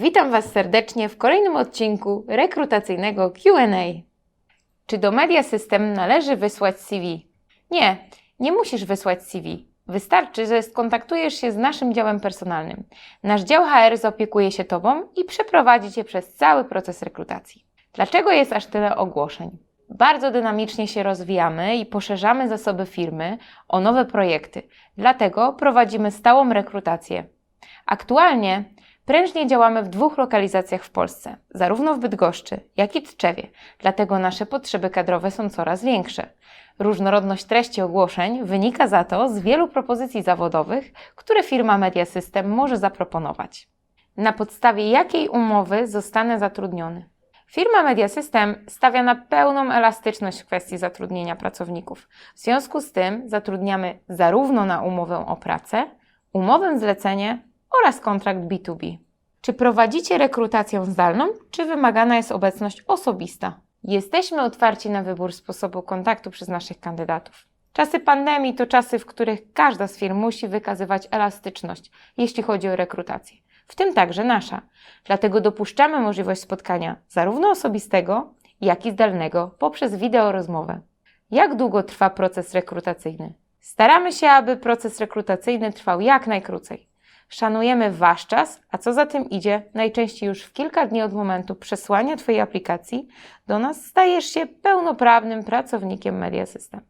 Witam Was serdecznie w kolejnym odcinku rekrutacyjnego QA. Czy do Media System należy wysłać CV? Nie, nie musisz wysłać CV. Wystarczy, że skontaktujesz się z naszym działem personalnym. Nasz dział HR zaopiekuje się Tobą i przeprowadzi Cię przez cały proces rekrutacji. Dlaczego jest aż tyle ogłoszeń? Bardzo dynamicznie się rozwijamy i poszerzamy zasoby firmy o nowe projekty, dlatego prowadzimy stałą rekrutację. Aktualnie prężnie działamy w dwóch lokalizacjach w Polsce, zarówno w Bydgoszczy, jak i Tczewie, dlatego nasze potrzeby kadrowe są coraz większe. Różnorodność treści ogłoszeń wynika za to z wielu propozycji zawodowych, które firma Media System może zaproponować. Na podstawie jakiej umowy zostanę zatrudniony? Firma Media System stawia na pełną elastyczność w kwestii zatrudnienia pracowników. W związku z tym zatrudniamy zarówno na umowę o pracę, umowę zlecenie oraz kontrakt B2B. Czy prowadzicie rekrutację zdalną, czy wymagana jest obecność osobista? Jesteśmy otwarci na wybór sposobu kontaktu przez naszych kandydatów. Czasy pandemii to czasy, w których każda z firm musi wykazywać elastyczność, jeśli chodzi o rekrutację, w tym także nasza. Dlatego dopuszczamy możliwość spotkania zarówno osobistego, jak i zdalnego poprzez wideorozmowę. Jak długo trwa proces rekrutacyjny? Staramy się, aby proces rekrutacyjny trwał jak najkrócej. Szanujemy Wasz czas, a co za tym idzie, najczęściej już w kilka dni od momentu przesłania Twojej aplikacji do nas stajesz się pełnoprawnym pracownikiem Media System.